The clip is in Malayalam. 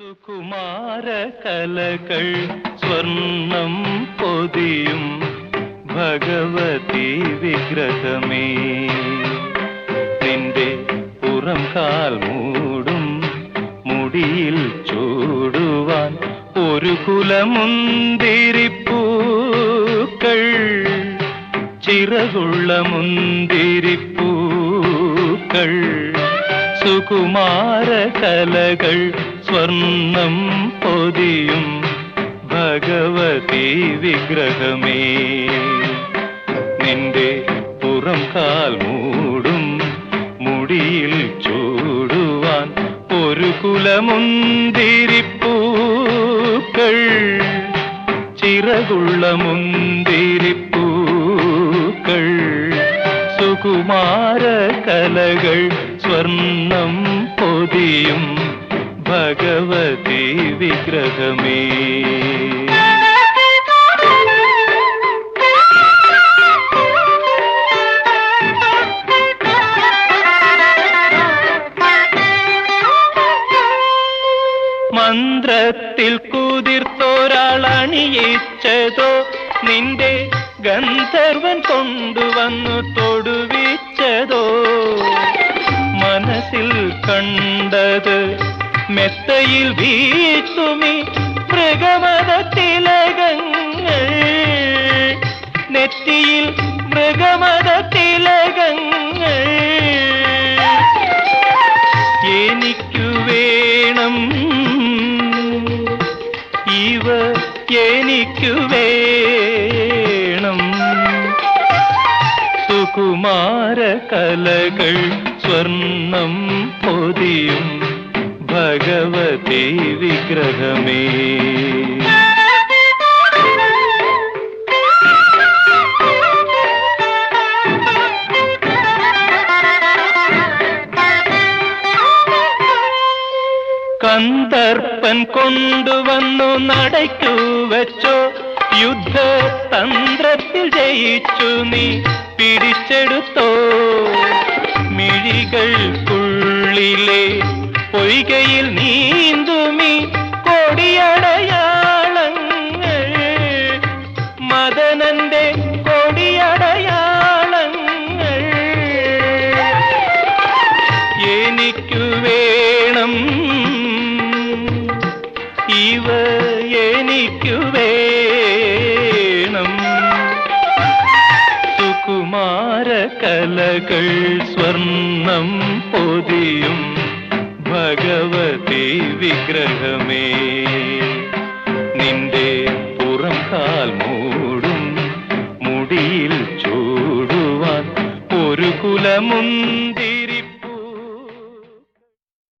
സുകുമാര കലകൾ സ്വർണം പൊതിയും ഭഗവതി വിഗ്രഹമേ നിന്റെ പുറം കാൽ മൂടും മുടിയിൽ ചൂടുവാൻ ഒരു കുലമുന്തിരിപ്പൂക്കൾ ചിറകുള്ള മുന്തിരിപ്പൂക്കൾ സുകുമാര കലകൾ സ്വർണം പൊതിയും ഭഗവതി വിഗ്രഹമേ. നിന്റെ പുറം കാൽ മൂടും മുടിയിൽ ചൂടുവാൻ ഒരു കുലമുന്തിരിപ്പൂക്കൾ. ചിറകുള്ള മുന്തിരിപ്പൂക്കൾ. സുകുമാര കലകൾ സ്വർണം പൊതിയും ഭഗവതി വിഗ്രഹമേ. മന്ത്രത്തിൽ കുതിർത്തൊരാളണിയിച്ചതോ നിന്റെ ഗന്ധർവൻ കൊണ്ടുവന്നു തൊടുവിച്ചതോ മനസ്സിൽ കണ്ടത് മെത്തയിൽ വീഴ്ത്തുമി മൃഗമത തിലകങ്ങൾ. നെറ്റിയിൽ മൃഗമത തിലകങ്ങൾ. എനിക്കു വേണം. ഇവ എനിക്കു വേണം. സുകുമാര കലകൾ സ്വർണം പൊതിയും ഭഗവതി വിഗ്രഹമേ. കന്തർപ്പൻ കൊണ്ടുവന്നു നടയ്ക്കു വെച്ചോ. യുദ്ധ തന്ത്രത്തിൽ ജയിച്ചു നീ പിടിച്ചെടുത്തോ. പൊയ്കയിൽ നീന്തുമി കൊടിയടയാളങ്ങൾ മദനന്റെ കൊടിയടയാളങ്ങൾ എനിക്കു വേണം ഇവ എനിക്കു വേണം സുകുമാര കലകൾ സ്വർണം പൊതിയും ഭഗവതി വിഗ്രഹമേ. നിന്റെ പുറം കാൽ മൂടും മുടിയിൽ ചൂടുവാൻ ഒരു കുലമുന്തിരി